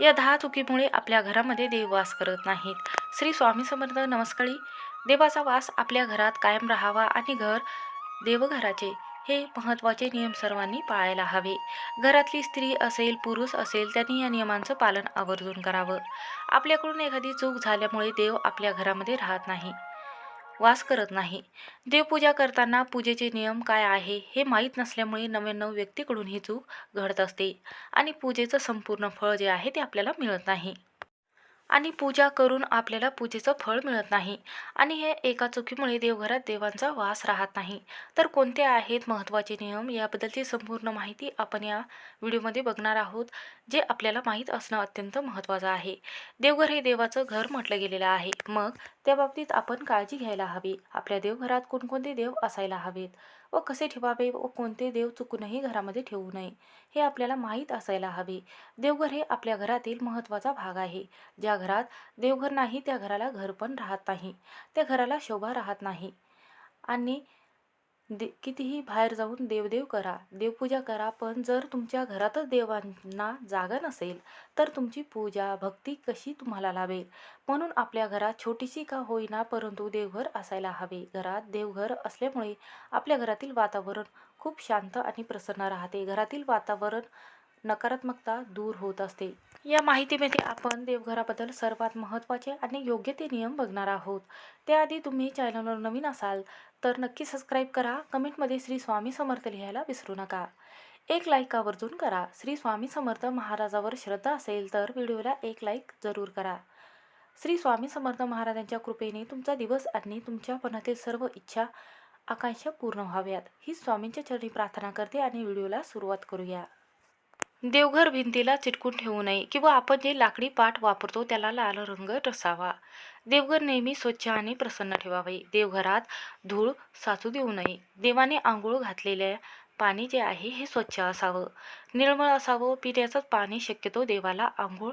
या दहा चुकीमुळे आपल्या घरामध्ये देव वास करत नाहीत. श्री स्वामी समर्थ नमस्कारी देवाचा वास आपल्या घरात कायम राहावा आणि घर देवघराचे हे महत्त्वाचे नियम सर्वांनी पाळायला हवे. घरातली स्त्री असेल पुरुष असेल त्यांनी या नियमांचं पालन आवर्जून करावं. आपल्याकडून एखादी चूक झाल्यामुळे देव आपल्या घरामध्ये राहत नाही. वास करत नाही. देवपूजा करताना पूजेचे नियम काय आहे हे माहीत नसल्यामुळे नव्याण्णव व्यक्तीकडून ही चूक घडत असते आणि पूजेचं संपूर्ण फळ जे आहे ते आपल्याला मिळत नाही. आणि पूजा करून आपल्याला पूजेचं फळ मिळत नाही. आणि हे एका चुकीमुळे देवघरात देवांचा वास राहत नाही. तर कोणते आहेत महत्त्वाचे नियम? याबद्दलची संपूर्ण माहिती आपण या व्हिडिओमध्ये बघणार आहोत जे आपल्याला माहीत असणं अत्यंत महत्त्वाचं आहे. देवघर हे देवाचं घर म्हटलं गेलेलं आहे. मग त्या बाबतीत आपण काळजी घ्यायला हवी. आपल्या देवघरात कोणकोणते देव असायला हवेत? व कसे ठेवावे व कोणते देव चुकूनही घरामध्ये ठेवू नये हे आपल्याला माहीत असायला हवे. देवघर हे आपल्या घरातील महत्त्वाचा भाग आहे. ज्या घरात देवघर नाही त्या घराला घर पण राहत नाही. त्या घराला शोभा राहत नाही. आणि दे कितीही बाहेर जाऊन देवदेव करा देवपूजा करा पण जर तुमच्या घरातच देवांना जागा नसेल तर तुमची पूजा भक्ती कशी तुम्हाला लाभेल? म्हणून आपल्या घरात छोटीशी का होईना परंतु देवघर असायला हवे. घरात देवघर असल्यामुळे आपल्या घरातील वातावरण खूप शांत आणि प्रसन्न राहते. घरातील वातावरण नकारात्मकता दूर होत असते. या माहितीमध्ये आपण देवघराबद्दल सर्वात महत्त्वाचे आणि योग्य ते नियम बघणार आहोत. त्याआधी तुम्ही चॅनलवर नवीन असाल तर नक्की सबस्क्राईब करा. कमेंटमध्ये श्री स्वामी समर्थ लिहायला विसरू नका. एक लाईक आवर्जून करा. श्री स्वामी समर्थ महाराजावर श्रद्धा असेल तर व्हिडिओला एक लाईक जरूर करा. श्री स्वामी समर्थ महाराजांच्या कृपेने तुमचा दिवस आणि तुमच्या मनातील सर्व इच्छा आकांक्षा पूर्ण व्हाव्यात. ही स्वामींच्या चरणी प्रार्थना करते आणि व्हिडिओला सुरुवात करूया. देवघर भिंतीला चिटकून ठेवू नये किंवा आपण जे लाकडी पाट वापरतो त्याला लाल रंग नसावा देवघर नेहमी स्वच्छ आणि प्रसन्न ठेवावे. देवघरात धूळ साचू देऊ नये. देवाने आंघोळ घातलेल्या पाणी जे आहे हे स्वच्छ असावं. निर्मळ असावं. पिण्याचं पाणी शक्यतो देवाला आंघोळ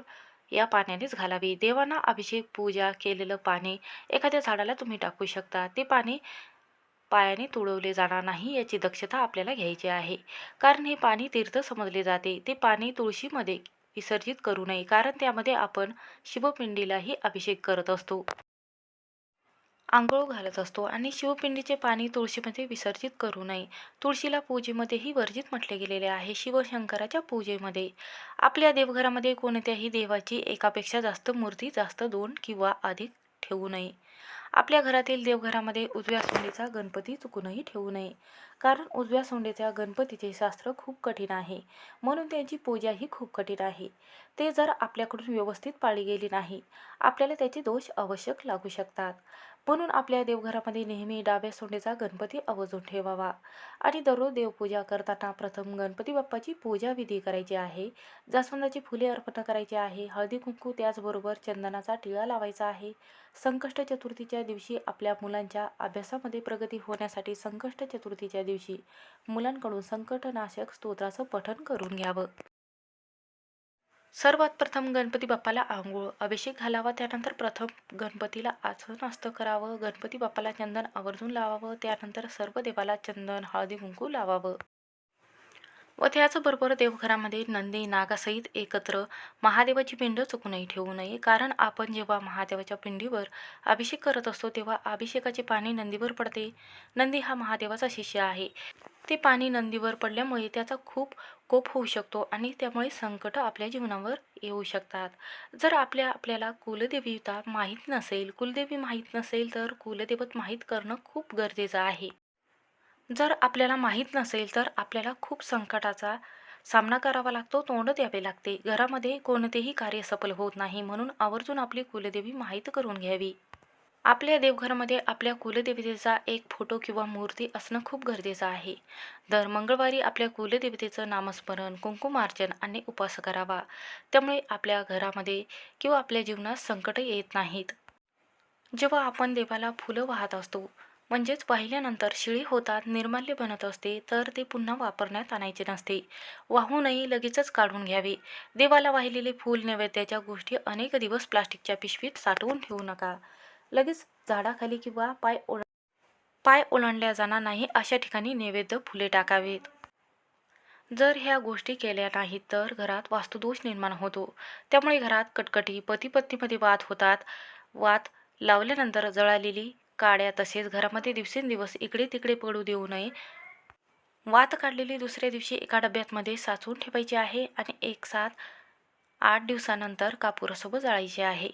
या पाण्यानेच घालावे. देवांना अभिषेक पूजा केलेलं पाणी एखाद्या झाडाला तुम्ही टाकू शकता. ते पाणी पायाने तुडवले जाणार नाही याची दक्षता आपल्याला घ्यायची आहे. कारण हे पाणी तीर्थ समजले जाते. ते पाणी तुळशीमध्ये विसर्जित करू नये. कारण त्यामध्ये आपण शिवपिंडीलाही अभिषेक करत असतो. आंघोळ घालत असतो आणि शिवपिंडीचे पाणी तुळशीमध्ये विसर्जित करू नये. तुळशीला पूजेमध्येही वर्जित म्हटले गेलेले आहे. शिवशंकराच्या पूजेमध्ये आपल्या देवघरामध्ये कोणत्याही देवाची एकापेक्षा जास्त मूर्ती जास्त दोन किंवा अधिक ठेवू नये. आपल्या घरातील देवघरामध्ये उजव्या सोंडेचा गणपती चुकूनही ठेवू नये. कारण उजव्या सोंडेच्या गणपतीचे शास्त्र खूप कठीण आहे. म्हणून त्यांची पूजाही खूप कठीण आहे. ते जर आपल्याकडून व्यवस्थित पाळली गेली नाही आपल्याला त्याचे दोष आवश्यक लागू शकतात. म्हणून आपल्या देवघरामध्ये नेहमी डाव्या सोंडेचा गणपती आवर्जून ठेवावा. आणि दररोज देवपूजा करताना प्रथम गणपती बाप्पाची पूजा विधी करायची आहे. जास्वंदाची फुले अर्पण करायची आहे. हळदी कुंकू त्याचबरोबर चंदनाचा टिळा लावायचा आहे. संकष्ट चतुर्थीच्या दिवशी आपल्या मुलांच्या अभ्यासामध्ये प्रगती होण्यासाठी संकष्ट चतुर्थीच्या दिवशी मुलांकडून संकटनाशक स्तोत्राचं पठण करून घ्यावं. सर्वात प्रथम गणपती बाप्पाला आंघोळ अभिषेक घालावा त्यानंतर प्रथम गणपतीला आसन असतं करावं गणपती बाप्पाला चंदन आवर्जून लावावं त्यानंतर सर्व देवाला चंदन हळदी कुंकू लावावं. व त्याचबरोबर देवघरामध्ये नंदी नागासहित एकत्र महादेवाची पिंड चुकूनही ठेवू नये. कारण आपण जेव्हा महादेवाच्या पिंडीवर अभिषेक करत असतो तेव्हा अभिषेकाचे पाणी नंदीवर पडते. नंदी हा महादेवाचा शिष्य आहे. ते पाणी नंदीवर पडल्यामुळे त्याचा खूप कोप होऊ शकतो आणि त्यामुळे संकट आपल्या जीवनावर येऊ शकतात. जर आपल्या आपल्याला कुलदेवीता माहीत नसेल कुलदेवी माहीत नसेल तर कुलदेवत माहीत करणं खूप गरजेचं आहे. जर आपल्याला माहीत नसेल तर आपल्याला खूप संकटाचा सामना करावा लागतो तोंड द्यावे लागते. घरामध्ये कोणतेही कार्य सफल होत नाही म्हणून आवर्जून आपली कुलदेवी माहीत करून घ्यावी. आपल्या देवघरामध्ये आपल्या कुलदेवतेचा एक फोटो किंवा मूर्ती असणं खूप गरजेचं आहे. दर मंगळवारी आपल्या कुलदेवतेचं नामस्मरण कुंकुमार्चन आणि उपास करावा. त्यामुळे आपल्या घरामध्ये किंवा आपल्या जीवनात संकट येत नाहीत. जेव्हा आपण देवाला फुलं वाहत असतो म्हणजेच पाहिल्यानंतर शिळी होतात निर्माल्य बनत असते तर ते पुन्हा वापरण्यात आणायचे नसते. वाहूनही लगेचच काढून घ्यावे. देवाला वाहिलेले फूल नैवेद्याच्या गोष्टी अनेक दिवस प्लास्टिकच्या पिशवीत साठवून ठेवू नका. लगेच झाडाखाली किंवा पाय ओळ पाय ओलांडल्या जाणार नाही अशा ठिकाणी नैवेद्य फुले टाकावेत. जर ह्या गोष्टी केल्या नाहीत तर घरात वास्तुदोष निर्माण होतो. त्यामुळे घरात कटकटी पतीपत्नीमध्ये वाद होतात. वाद लावल्यानंतर जळालेली काड्या तसेच घरामध्ये दिवसेंदिवस इकडे तिकडे पडू देऊ नये. वात काढलेली दुसऱ्या दिवशी एका डब्यातमध्ये साचवून ठेवायची आहे आणि एक साथ आठ दिवसानंतर कापुरासोबत जाळायचे आहे.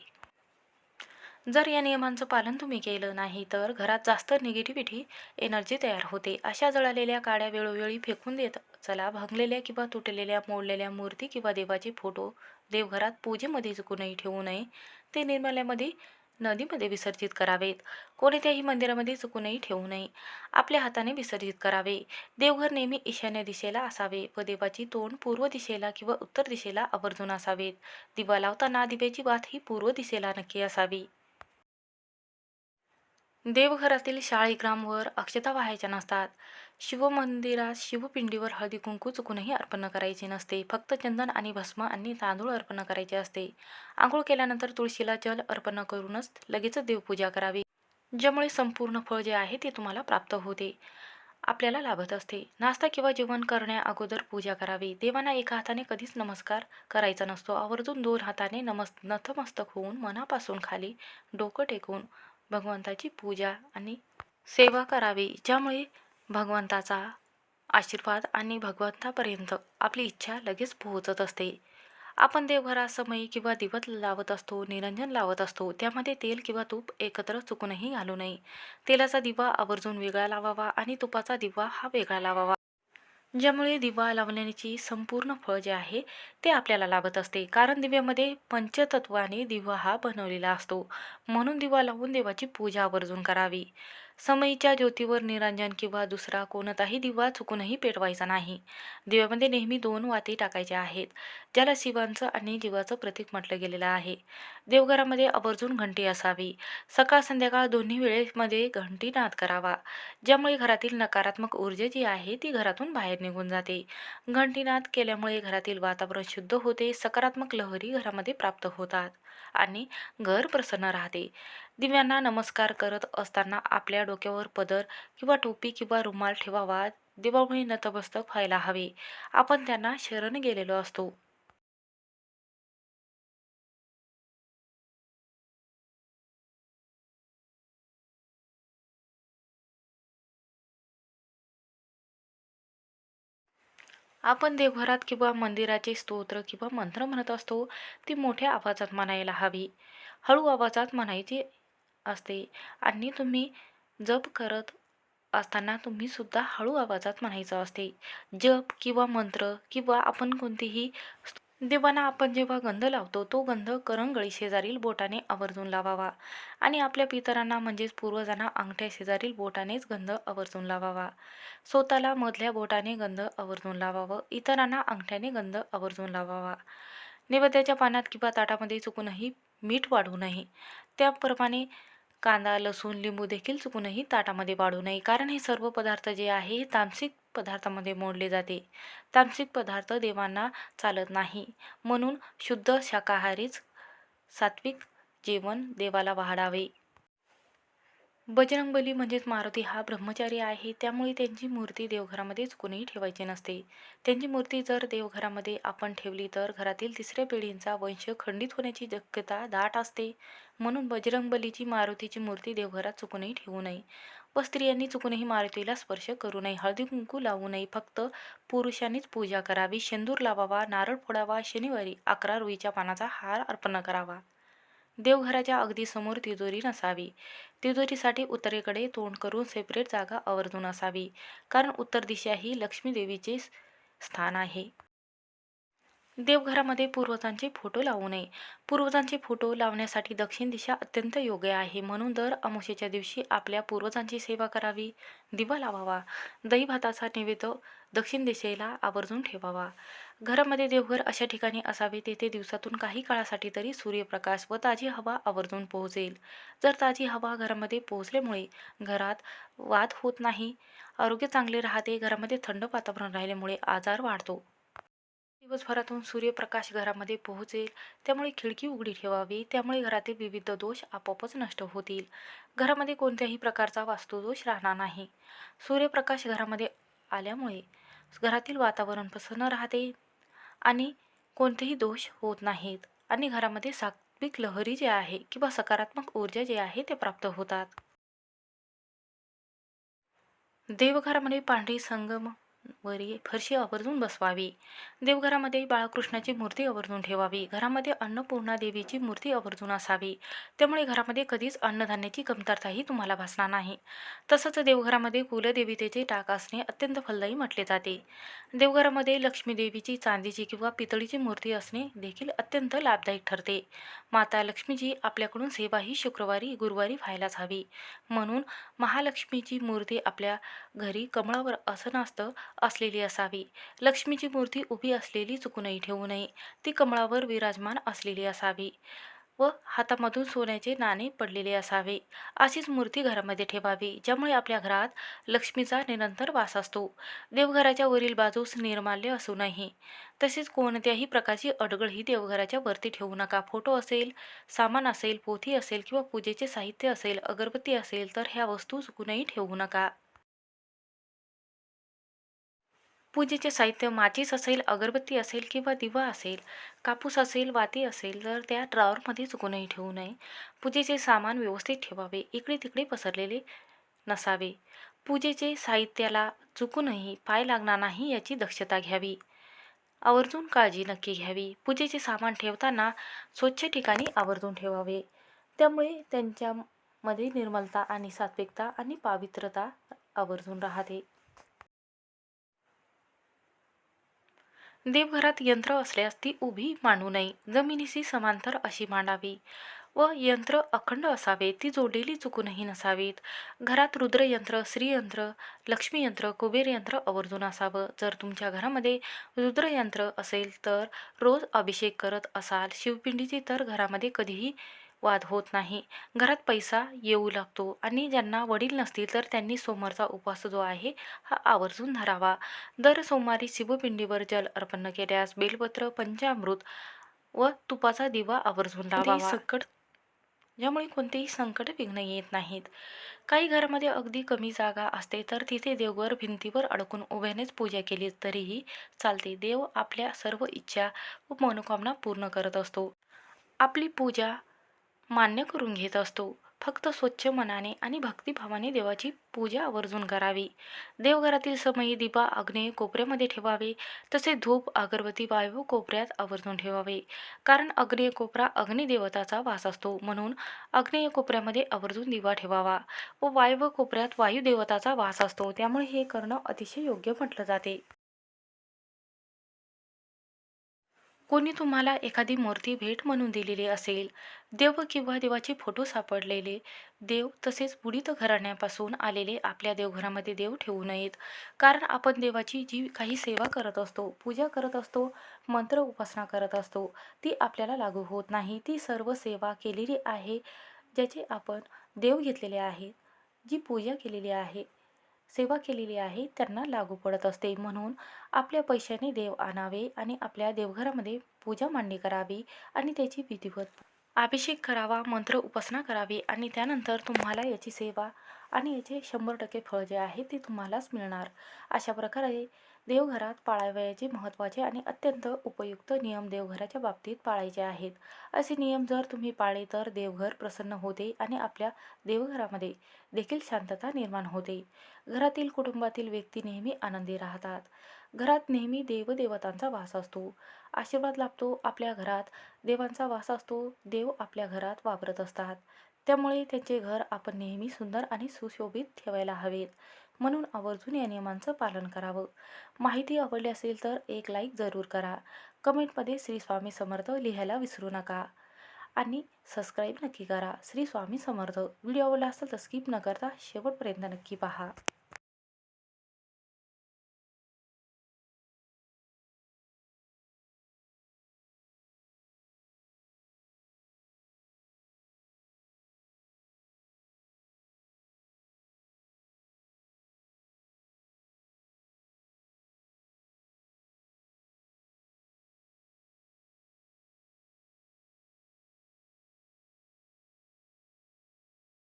जर या नियमांचं पालन तुम्ही केलं नाही तर घरात जास्त निगेटिव्हिटी एनर्जी तयार होते. अशा जळालेल्या काड्या वेळोवेळी फेकून देत चला भांगलेल्या किंवा तुटलेल्या मोडलेल्या मूर्ती किंवा देवाचे फोटो देवघरात पूजेमध्ये चुकूनही ठेवू नये. ते निर्मल्यामध्ये नदीमध्ये विसर्जित करावेत. कोणत्याही मंदिरामध्ये चुकूनही ठेवू नये. आपल्या हाताने विसर्जित करावे. देवघर नेहमी ईशान्य दिशेला असावे व देवाची तोंड पूर्व दिशेला किंवा उत्तर दिशेला आवर्जून असावेत. दिवा लावताना दिव्याची वात ही पूर्व दिशेला नक्की असावी. देवघरातील शाळे ग्रामवर अक्षता वाहायच्या नसतात. शिवमंदिरात शिवपिंडीवर हळदी कुंकू चुकूनही अर्पण करायचे नसते. फक्त चंदन आणि भस्म आणि तांदूळ अर्पण करायचे असते. आंघोळ केल्यानंतर तुळशीला जल अर्पण करूनच लगेचच देवपूजा करावी. ज्यामुळे संपूर्ण फळ जे आहे ते तुम्हाला प्राप्त होते. आपल्याला लाभत असते. नाश्ता किंवा जेवण करण्या अगोदर पूजा करावी. देवांना एका हाताने कधीच नमस्कार करायचा नसतो. आवर्जून दोन हाताने नमस् नतमस्तक होऊन मनापासून खाली डोकं टेकून भगवंताची पूजा आणि सेवा करावी. ज्यामुळे भगवंताचा आशीर्वाद आणि भगवंतापर्यंत आपली इच्छा लगेच पोहोचत असते. आपण देवघरासमयी किंवा दिवत लावत असतो निरंजन लावत असतो त्यामध्ये तेल किंवा तूप एकत्र चुकूनही घालू नये. तेलाचा दिवा आवर्जून वेगळा लावावा आणि तुपाचा दिवा हा वेगळा लावावा. ज्यामुळे दिवा लावण्याची संपूर्ण फळ जे आहे ते आपल्याला लाभत असते. कारण दिव्यामध्ये पंचतत्वाने दिवा हा बनवलेला असतो. म्हणून दिवा लावून देवाची पूजा आवर्जून करावी. समईच्या ज्योतीवर निरांजन किंवा दुसरा कोणताही दिवा चुकूनही पेटवायचा नाही. दिव्यामध्ये नेहमी दोन वाती टाकायच्या आहेत ज्याला शिवांचं आणि जीवाचं प्रतीक म्हटलं गेलेलं आहे. देवघरामध्ये आवर्जून घंटी असावी. सकाळ संध्याकाळ दोन्ही वेळेमध्ये घंटी नाद करावा. ज्यामुळे घरातील नकारात्मक ऊर्जा जी आहे ती घरातून बाहेर निघून जाते. घंटीनाद केल्यामुळे घरातील वातावरण शुद्ध होते सकारात्मक लहरी घरामध्ये प्राप्त होतात आणि घर प्रसन्न राहते. दिव्यांना नमस्कार करत असताना आपल्या डोक्यावर पदर किंवा टोपी किंवा रुमाल ठेवावा दिवामुळे नतमस्तक व्हायला हवे. आपण त्यांना शरण गेलेलो असतो. आपण देवघरात किंवा मंदिराचे स्तोत्र किंवा मंत्र म्हणत असतो ती मोठ्या आवाजात म्हणायला हवी. हळू आवाजात म्हणायची असते. आणि तुम्ही जप करत असताना तुम्ही सुद्धा हळू आवाजात म्हणायचं असते. जप किंवा मंत्र किंवा आपण कोणतेही देवांना आपण जेव्हा गंध लावतो तो गंध करंगळी शेजारील बोटाने आवर्जून लावावा. आणि आपल्या पितरांना म्हणजेच पूर्वजांना अंगठ्या शेजारील बोटानेच गंध आवर्जून लावावा. स्वतःला मधल्या बोटाने गंध आवर्जून लावावं इतरांना अंगठ्याने गंध आवर्जून लावावा. नैवेद्याच्या पानात किंवा ताटामध्ये चुकूनही मीठ वाढू नये. त्याप्रमाणे कांदा लसूण लिंबू देखील चुकूनही ताटामध्ये वाढू नये. कारण हे सर्व पदार्थ जे आहे हे तामसिक पदार्थामध्ये मोडले जाते. तामसिक पदार्थ देवांना चालत नाही. म्हणून शुद्ध शाकाहारीच सात्विक जेवण देवाला वाढावे. बजरंगबली म्हणजेच मारुती हा ब्रह्मचारी आहे. त्यामुळे त्यांची मूर्ती देवघरामध्येच कोणीही ठेवायची नसते. त्यांची मूर्ती जर देवघरामध्ये आपण ठेवली तर घरातील तिसऱ्या पिढींचा वंश खंडित होण्याची शक्यता दाट असते. म्हणून बजरंगबलीची मारुतीची मूर्ती देवघरात चुकूनही ठेवू नये. व स्त्रियांनी चुकूनही मारुतीला स्पर्श करू नये. हळदी कुंकू लावू नये. फक्त पुरुषांनीच पूजा करावी. शेंदूर लावावा. नारळ फोडावा. शनिवारी अकरा रुईच्या पानाचा हार अर्पण करावा. देवघराच्या अगदी समोर तिजोरी नसावी. तिजोरीसाठी उत्तरेकडे तोंड करून सेपरेट जागा आवर्जून असावी कारण उत्तर दिशा ही लक्ष्मी देवीचे स्थान आहे. देवघरामध्ये पूर्वजांचे फोटो लावू नये. पूर्वजांचे फोटो लावण्यासाठी दक्षिण दिशा अत्यंत योग्य आहे. म्हणून दर अमावस्येच्या दिवशी आपल्या पूर्वजांची सेवा करावी दिवा लावावा दही भाताचा नैवेद्य दक्षिण दिशेला आवर्जून ठेवावा. घरामध्ये देवघर अशा ठिकाणी असावे तेथे दिवसातून काही काळासाठी तरी सूर्यप्रकाश व ताजी हवा आवर्जून पोहोचेल. जर ताजी हवा घरामध्ये पोहोचल्यामुळे घरात वाद होत नाही आरोग्य चांगले राहते घरामध्ये थंड वातावरण राहिल्यामुळे आजार वाढतो. दिवसभरातून सूर्यप्रकाश घरामध्ये पोहोचेल त्यामुळे खिडकी उघडी ठेवावी त्यामुळे घरातील विविध दोष आपोआपच नष्ट होतील. घरामध्ये कोणत्याही प्रकारचा वास्तुदोष राहणार नाही. सूर्यप्रकाश घरामध्ये आल्यामुळे घरातील वातावरण प्रसन्न राहते. आणि कोणतेही दोष होत नाहीत. आणि घरामध्ये सात्विक लहरी जे आहे किंवा सकारात्मक ऊर्जा जे आहे ते प्राप्त होतात. देवघरामध्ये म्हणजे पांढरी संगम वरी फरशी आवर्जून बसवावी. देवघरामध्ये बाळकृष्णाची मूर्ती आवर्जून ठेवावी. घरामध्ये अन्नपूर्णा देवीची मूर्ती आवर्जून असावी. त्यामुळे घरामध्ये कधीच अन्नधान्याची कमतरताही तुम्हाला भासणार नाही. तसंच देवघरामध्ये कुलदेवीतेचे टाक असणे अत्यंत फलदायी म्हटले जाते. देवघरामध्ये लक्ष्मी देवीची चांदीची किंवा पितळीची मूर्ती असणे देखील अत्यंत लाभदायक ठरते. माता लक्ष्मीची आपल्याकडून सेवा ही शुक्रवारी गुरुवारी व्हायलाच हवी. म्हणून महालक्ष्मीची मूर्ती आपल्या घरी कमळावर आसनास्त असलेली असावी. लक्ष्मीची मूर्ती उभी असलेली चुकूनही ठेवू नये. ती कमळावर विराजमान असलेली असावी व हातामधून सोन्याचे नाणे पडलेले असावे. अशीच मूर्ती घरामध्ये ठेवावी ज्यामुळे आपल्या घरात लक्ष्मीचा निरंतर वास असतो. देवघराच्या वरील बाजूस निर्माल्य असू नये तसेच कोणत्याही प्रकारची अडगळ ही देवघराच्या वरती ठेवू नका. फोटो असेल सामान असेल पोथी असेल किंवा पूजेचे साहित्य असेल अगरबत्ती असेल तर ह्या वस्तू चुकूनही ठेवू नका. पूजेचे साहित्य माचीस असेल अगरबत्ती असेल किंवा दिवा असेल कापूस असेल वाती असेल तर त्या ड्रॉवरमध्ये चुकूनही ठेवू नये. पूजेचे सामान व्यवस्थित ठेवावे इकडे तिकडे पसरलेले नसावे. पूजेचे साहित्याला चुकूनही पाय लागणार नाही याची दक्षता घ्यावी. आवर्जून काळजी नक्की घ्यावी. पूजेचे सामान ठेवताना स्वच्छ ठिकाणी आवर्जून ठेवावे. त्यामुळे त्यांच्यामध्ये निर्मलता आणि सात्विकता आणि पावित्रता आवर्जून राहते. देवघरात यंत्र असल्यास ती उभी मांडू नये. जमिनीशी समांतर अशी मांडावी. व यंत्र अखंड असावे ती जोडलेली चुकूनही नसावीत. घरात रुद्रयंत्र श्रीयंत्र लक्ष्मीयंत्र कुबेरयंत्र आवर्जून असावं. जर तुमच्या घरामध्ये रुद्रयंत्र असेल तर रोज अभिषेक करत असाल. शिवपिंडीची तर घरामध्ये कधीही वाद होत नाही. घरात पैसा येऊ लागतो आणि ज्यांना वडील नसतील तर त्यांनी सोमवारचा उपवास जो आहे हा आवर्जून धरावा. दर सोमवारी शिवपिंडीवर जल अर्पण केल्यास बेलपत्र पंचामृत व तुपाचा दिवा आवर्जून लावावा. संकट? ज्यामुळे कोणतेही संकट विघ्न येत नाहीत. काही घरामध्ये अगदी कमी जागा असते तर तिथे देवघर भिंतीवर अडकून उभ्यानेच पूजा केली तरीही चालते. देव आपल्या सर्व इच्छा व मनोकामना पूर्ण करत असतो. आपली पूजा मान्य करून घेत असतो. फक्त स्वच्छ मनाने आणि भक्तिभावाने देवाची पूजा आवर्जून करावी. देवघरातील समयी दिवा आग्नेय कोपऱ्यामध्ये ठेवावे. तसे धूप अगरबत्ती वायू कोपऱ्यात आवर्जून ठेवावे. कारण अग्नेय कोपरा अग्निदेवताचा वास असतो. म्हणून अग्नेय कोपऱ्यामध्ये आवर्जून दिवा ठेवावा व वायव्य कोपऱ्यात वायुदेवताचा वास असतो. त्यामुळे हे करणं अतिशय योग्य म्हटलं जाते. कोणी तुम्हाला एखादी मूर्ती भेट म्हणून दिलेली असेल देव किंवा देवाचे फोटो सापडलेले देव तसेच बुडीत घराण्यापासून आलेले आपल्या देवघरामध्ये देव ठेवू नयेत. कारण आपण देवाची जी काही सेवा करत असतो पूजा करत असतो मंत्र उपासना करत असतो ती आपल्याला लागू होत नाही. ती सर्व सेवा केलेली आहे ज्याचे आपण देव घेतलेले आहे जी पूजा केलेली आहे. सेवा केलेली आहे त्यांना लागू पडत असते. म्हणून आपल्या पैशाने देव आणावे आणि आपल्या देवघरामध्ये पूजा मांडणी करावी आणि त्याची विधिवत अभिषेक करावा मंत्र उपासना करावी आणि त्यानंतर तुम्हाला याची सेवा आणि याचे शंभर टक्के फळ जे आहे ते तुम्हालाच मिळणार. अशा प्रकारे देवघरात पाळावयाचे महत्त्वाचे आणि अत्यंत उपयुक्त नियम देवघराच्या बाबतीत पाळायचे आहेत. असे नियम जर तुम्ही पाळले तर देवघर प्रसन्न होते आणि आपल्या देवघरामध्ये देखील शांतता निर्माण होते. घरातील कुटुंबातील व्यक्ती नेहमी आनंदी राहतात. घरात नेहमी देवदेवतांचा वास असतो. आशीर्वाद लाभतो आपल्या घरात. देवांचा वास असतो देव आपल्या घरात वापरत असतात. त्यामुळे त्यांचे घर आपण नेहमी सुंदर आणि सुशोभित ठेवायला हवेत. म्हणून आवर्जून या नियमांचं पालन करावं. माहिती आवडली असेल तर एक लाईक जरूर करा. कमेंटमध्ये श्री स्वामी समर्थ लिहायला विसरू नका. आणि सबस्क्राईब नक्की करा. श्री स्वामी समर्थ. व्हिडिओ आवडला असेल तर स्किप न करता शेवटपर्यंत नक्की पहा.